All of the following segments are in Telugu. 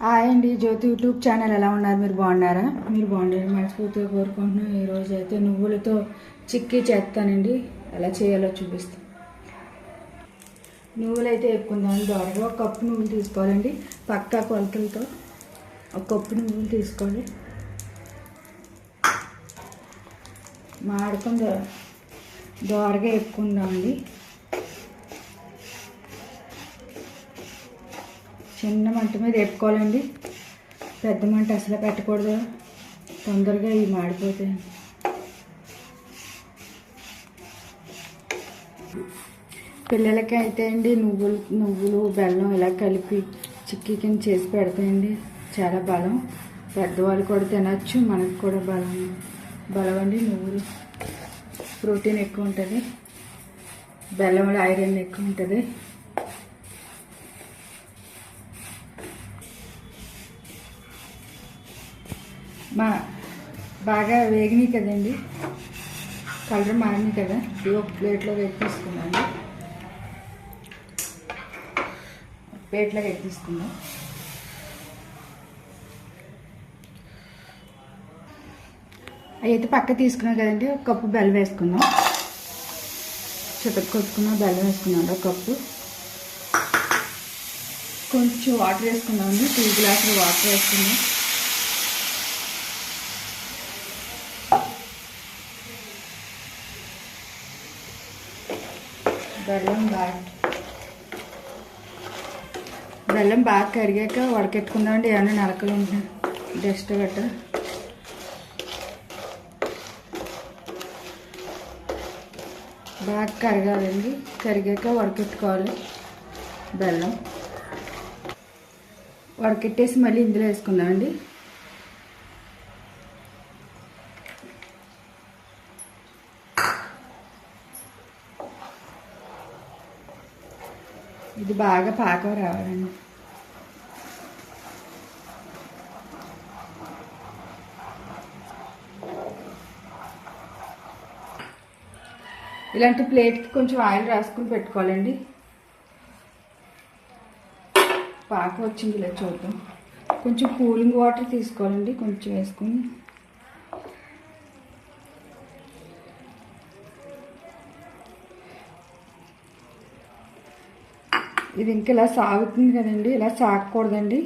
హాయ్ అండి జ్యోతి యూట్యూబ్ ఛానల్ ఎలా ఉన్నారు? మీరు బాగున్నారా? మీరు బాగుండారు మనస్ఫూర్తిగా కోరుకుంటున్నాం. ఈరోజు అయితే నువ్వులతో చిక్కీ చేస్తానండి. ఎలా చేయాలో చూపిస్తాను నువ్వులు అయితే వేపుకుందాం దోరగా ఒక కప్పు నువ్వులు తీసుకోవాలండి. పక్కా కొలతలతో ఒక కప్పు నువ్వులు తీసుకోవాలి మాడుకొని దో దోరగా వేపుకుందామండి చిన్న మంట మీద వేపుకోవాలండి. పెద్ద మంట అసలు పెట్టకూడదు. తొందరగా ఇవి మాడిపోతాయి. పిల్లలకి అయితే అండి నువ్వులు నువ్వులు బెల్లం ఇలా కలిపి చిక్కీ కింద చేసి పెడతాయండి. చాలా బలం. పెద్దవాళ్ళు కూడా తినచ్చు మనకు కూడా బలం. బలం అండి నువ్వులు. ప్రోటీన్ ఎక్కువ ఉంటుంది. బెల్లంలో ఐరన్ ఎక్కువ ఉంటుంది. మా బాగా వేగినాయి కదండి. కలర్ మారినాయి కదా. ఇది ఒక ప్లేట్లో ఎక్కిస్తున్నాను ప్లేట్లో ఎక్కిస్తున్నాం అయితే పక్క తీసుకున్నాం కదండి. ఒక కప్పు బెల్లం వేసుకుందాం చిప్పటి కొట్టుకున్నాం బెల్లం వేసుకున్నాం ఒక కప్పు. కొంచెం వాటర్ వేసుకుందామండి టూ గ్లాసులు వాటర్ వేసుకుందాం బెల్లం బాగా బెల్లం బాగా కరిగాక వడకెట్టుకుందామండి. ఏమైనా నలకలు ఉంటాయి డస్ట్ గట్ట బాగా కరగాలండి. కరిగాక వడకెట్టుకోవాలి బెల్లం. వడకెట్టేసి మళ్ళీ ఇందులో వేసుకుందామండి. ఇది బాగా పాకం రావాలండి. ఇలాంటి ప్లేట్కి కొంచెం ఆయిల్ రాసుకుని పెట్టుకోవాలండి. పాకం వచ్చింది ఇలా చూద్దాం. కొంచెం కూలింగ్ వాటర్ తీసుకోవాలండి కొంచెం వేసుకుని. ఇది ఇంకా ఇలా సాగుతుంది కదండి ఇలా సాగకూడదండి.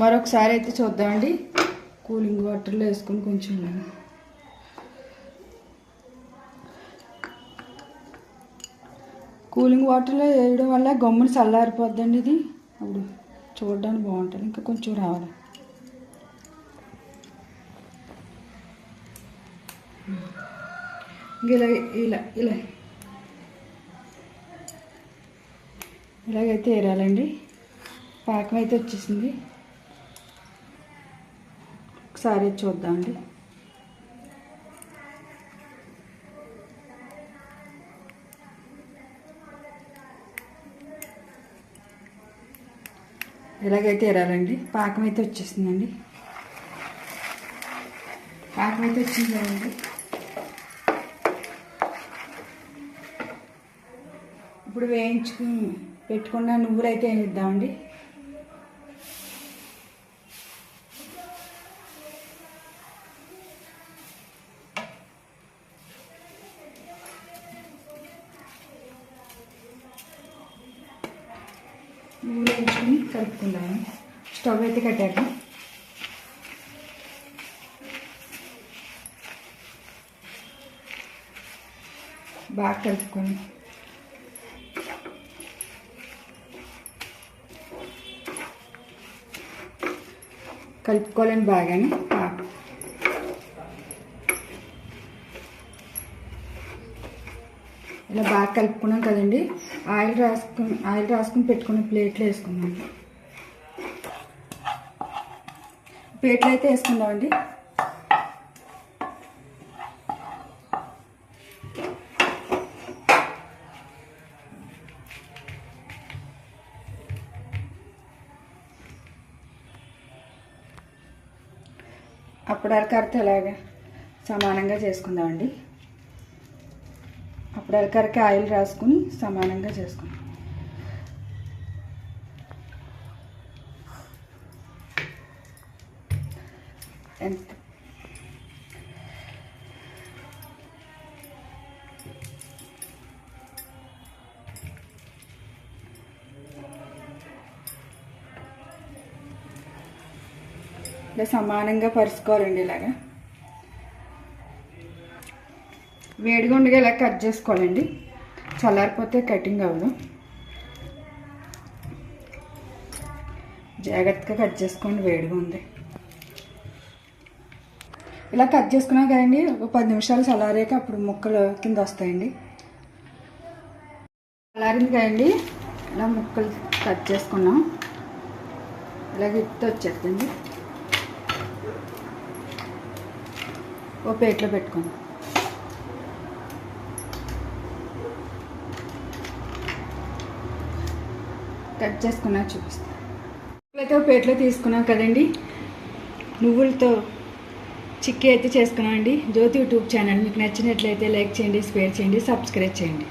మరొకసారి అయితే చూద్దామండి. కూలింగ్ వాటర్లో వేసుకొని కొంచెం కూలింగ్ వాటర్లో వేయడం వల్ల గమ్మున చల్లారిపోద్దండి ఇది. అప్పుడు చూడడానికి బాగుంటుంది. ఇంకా కొంచెం రావాలి. ఇలా ఇలా ఇలా ఇలాగైతే ఏరాలండి. పాకం అయితే వచ్చేసింది. ఒకసారి చూద్దామండి. ఇలాగైతే ఏరాలండి. పాకం అయితే వచ్చేసిందండి. పాకం అయితే వచ్చింది ఇప్పుడు వేయించుకుని పెట్టుకున్న నువ్వులు అయితే వేద్దామండి నువ్వులు వేయించుకుని కలుపుకుందాము. స్టవ్ అయితే కట్టాక. బాగా కలుపుకోండి కలుపుకోవాలని బాగానే. ఇలా బాగా కలుపుకున్నాం కదండి. ఆయిల్ రాసుకుని ఆయిల్ రాసుకుని పెట్టుకున్న ప్లేట్లో వేసుకుందాం. ప్లేట్లు అయితే వేసుకుందామండి. అప్పటివరకు అర్థం అలాగా సమానంగా చేసుకుందామండి. ఇప్పుడు ఎలకరకి ఆయిల్ రాసుకుని సమానంగా చేసుకుందాం. ఎంత ఇలా సమానంగా పరుచుకోవాలండి ఇలాగా. వేడిగా ఉండగా ఇలా కట్ చేసుకోవాలండి. చల్లారిపోతే కటింగ్ అవ్వదు. జాగ్రత్తగా కట్ చేసుకోండి వేడిగా ఉంది. ఇలా కట్ చేసుకున్నాం కదండి ఒక పది నిమిషాలు చల్లారాక అప్పుడు ముక్కలు కింద వస్తాయండి. చల్లారింది కదండి ఇలా ముక్కలు కట్ చేసుకున్నాం. ఇలా ఇత్తు వచ్చేస్తుంది ఓ ప్లేట్లో పెట్టుకుందాం కట్ చేసుకున్నా చూపిస్తాను అయితే ఒక ప్లేట్లో తీసుకున్నాం కదండి. నువ్వులతో చిక్కీ అయితే చేసుకున్నాం అండి. Jyothi YouTube channel. మీకు నచ్చినట్లయితే లైక్ చేయండి షేర్ చేయండి సబ్స్క్రైబ్ చేయండి.